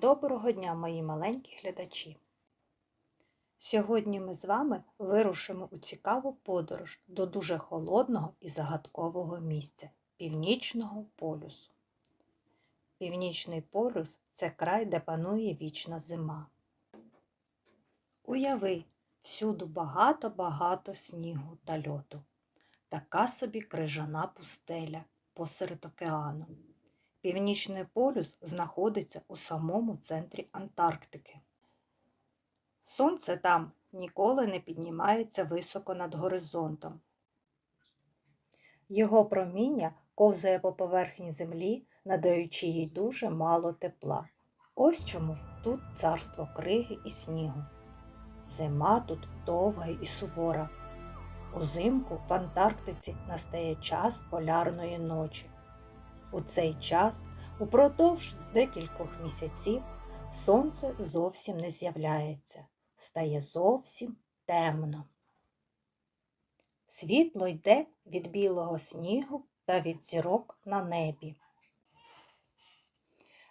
Доброго дня, мої маленькі глядачі! Сьогодні ми з вами вирушимо у цікаву подорож до дуже холодного і загадкового місця Північного полюсу. Північний полюс це край, де панує вічна зима. Уяви, всюду багато-багато снігу та льоду. Така собі крижана пустеля посеред океану. Північний полюс знаходиться у самому центрі Антарктики. Сонце там ніколи не піднімається високо над горизонтом. Його проміння ковзає по поверхні землі, надаючи їй дуже мало тепла. Ось чому тут царство криги і снігу. Зима тут довга і сувора. Узимку в Антарктиці настає час полярної ночі. У цей час, упродовж декількох місяців, сонце зовсім не з'являється, стає зовсім темно. Світло йде від білого снігу та від зірок на небі.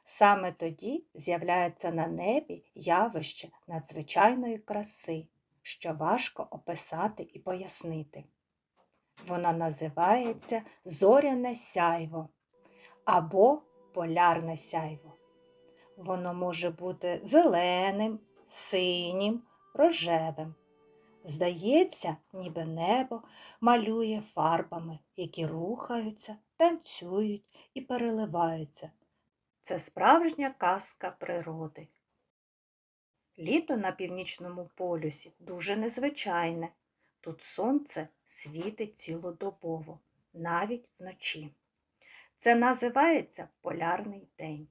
Саме тоді з'являється на небі явище надзвичайної краси, що важко описати і пояснити. Вона називається зоряне сяйво або полярне сяйво. Воно може бути зеленим, синім, рожевим. Здається, ніби небо малює фарбами, які рухаються, танцюють і переливаються. Це справжня казка природи. Літо на північному полюсі дуже незвичайне. Тут сонце світить цілодобово, навіть вночі. Це називається полярний день.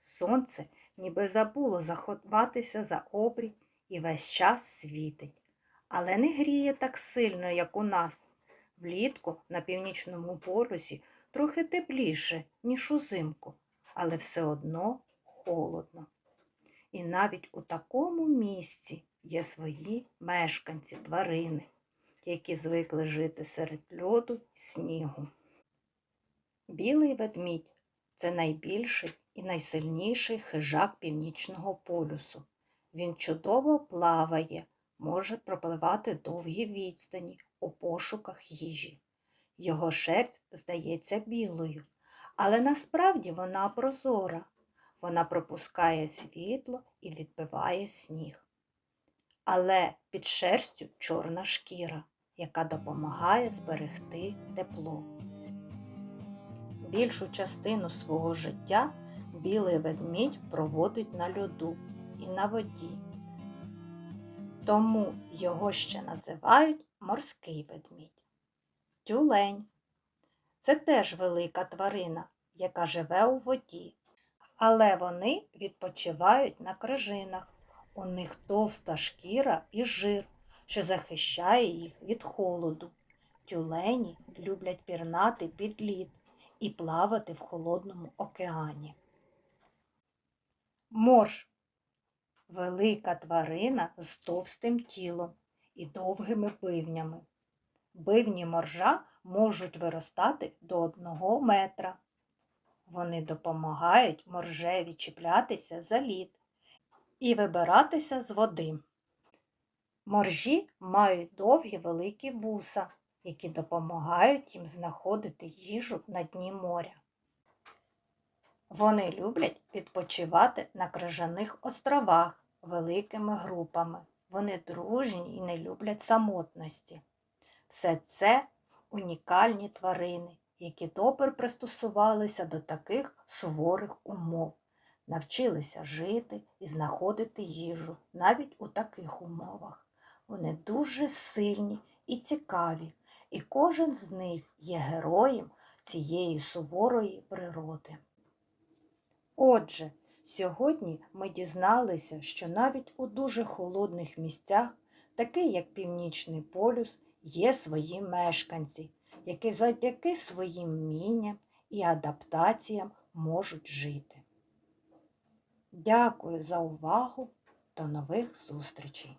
Сонце ніби забуло заховатися за обрій і весь час світить, але не гріє так сильно, як у нас. Влітку на північному полюсі трохи тепліше, ніж узимку, але все одно холодно. І навіть у такому місці є свої мешканці, тварини, які звикли жити серед льоду й снігу. Білий ведмідь це найбільший і найсильніший хижак північного полюсу. Він чудово плаває, може пропливати довгі відстані у пошуках їжі. Його шерсть здається білою, але насправді вона прозора. Вона пропускає світло і відбиває сніг. Але під шерстю чорна шкіра, яка допомагає зберегти тепло. Більшу частину свого життя білий ведмідь проводить на льоду і на воді. Тому його ще називають морський ведмідь. Тюлень це теж велика тварина, яка живе у воді. Але вони відпочивають на крижинах. У них товста шкіра і жир, що захищає їх від холоду. Тюлені люблять пірнати під лід і плавати в холодному океані. Морж велика тварина з товстим тілом і довгими бивнями. Бивні моржа можуть виростати до одного метра. Вони допомагають моржеві чіплятися за лід і вибиратися з води. Моржі мають довгі великі вуса, які допомагають їм знаходити їжу на дні моря. Вони люблять відпочивати на крижаних островах великими групами. Вони дружні і не люблять самотності. Все це унікальні тварини, які добре пристосувалися до таких суворих умов, навчилися жити і знаходити їжу навіть у таких умовах. Вони дуже сильні і цікаві, і кожен з них є героєм цієї суворої природи. Отже, сьогодні ми дізналися, що навіть у дуже холодних місцях, такий як Північний полюс, є свої мешканці, які завдяки своїм вмінням і адаптаціям можуть жити. Дякую за увагу. До нових зустрічей!